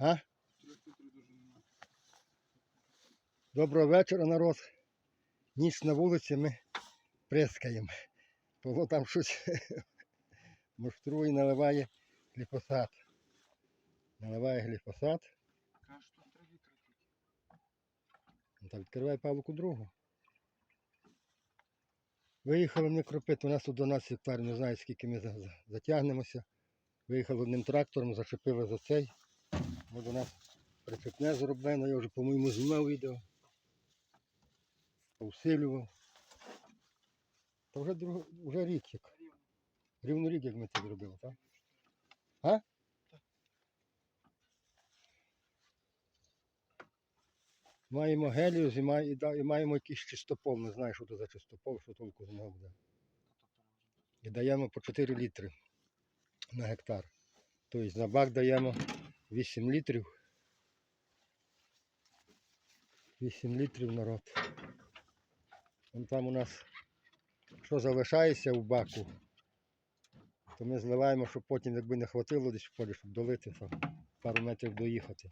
А? Доброго вечора, народ. Ніч на вулиці ми прискаємо. Павло там щось муштрує, наливає гліфосат. Наливає гліфосат. Та відкриває павлику другу. Виїхали ми кропити. У нас тут 12 гектарів, не знаю скільки ми за- за- затягнемося. Виїхали одним трактором, зачепили за цей. У нас прицепне зроблено, я вже, по-моєму, знімав відео. Повсилював. Та вже, друг... вже рік як. Рівно рік, як ми це зробили, так? А? Маємо геліус і, має- і, да- і маємо якийсь чистопол. Не знаю, що це за чистопол, що толку з нього буде. І даємо по 4 літри на гектар. Тобто на бак даємо 8 літрів. 8 літрів народ. Вон там у нас, що залишається в баку, то ми зливаємо, щоб потім, якби не хватило десь в полі, щоб долити там, пару метрів доїхати.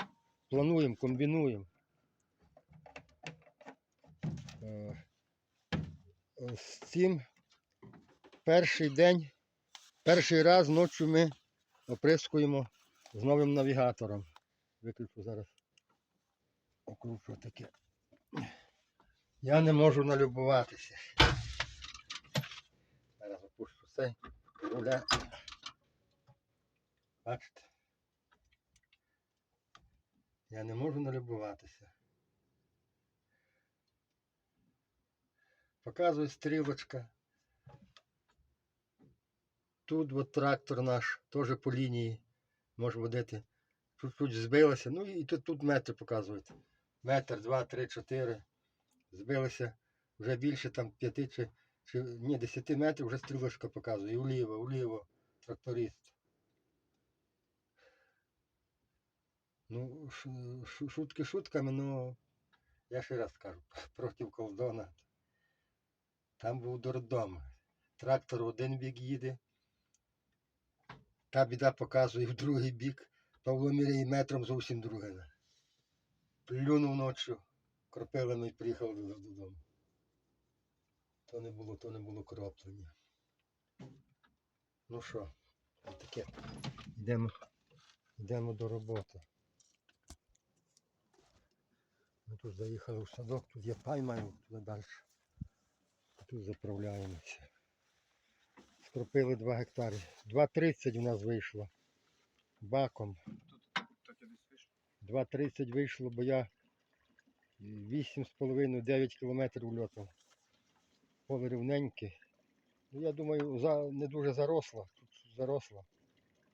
Плануємо, комбінуємо. Е, З цим перший день, перший раз ночі ми оприскуємо з новим навігатором. Виключу зараз. Окручу таке. Я не можу налюбуватися. Зараз опущу руля. Бачите? Я не можу налюбуватися. Показує стрілочка. Тут от трактор наш, теж по лінії може водити. Чуть-чуть збилося. Ну і тут, тут метр показують. Метр, два, три, чотири. Збилося вже більше там п'яти чи, чи ні, десяти метрів вже стрілочка показує. І вліво, вліво, тракторист. Ну, шутки шутками, ну я ще раз кажу, проти колдона. Там був дурдом. Трактор один бік їде. Та біда показує в другий бік. Павло міряє метром зовсім друге. Плюнув ночі, кропилами приїхав додому. То не було, то не було кроплення. Ну що, таке. Йдемо, йдемо до роботи. Ми тут заїхали в садок, тут є пай маю, туди далі. Тут заправляємося. Скропили 2 гектари. 2,30 у нас вийшло. Баком. Тут так і десь вийшло. 2,30 вийшло, бо я 8,5-9 кілометрів льотав. Поле рівненьке. Ну, я думаю, за, не дуже заросло. Тут заросло.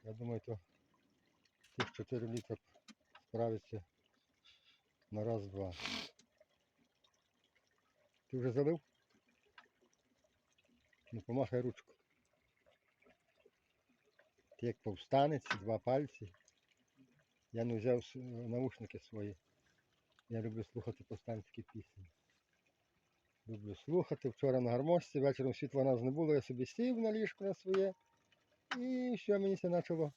Я думаю, то тих 4 літра справиться на раз-два. Ти вже залив? Ну, помахай ручку. Як повстанець, два пальці. Я не взяв наушники свої. Я люблю слухати повстанські пісні. Люблю слухати. Вчора на гармошці, вечором світла нас не було, я собі сів на ліжко на своє. І що мені це почало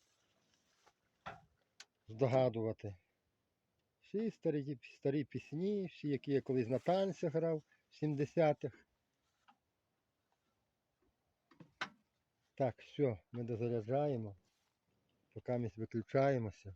здогадувати. Всі старі, старі пісні, всі, які я колись на танцях грав в 70-х. Так, все, ми дозаряджаємо. Поки ми виключаємося.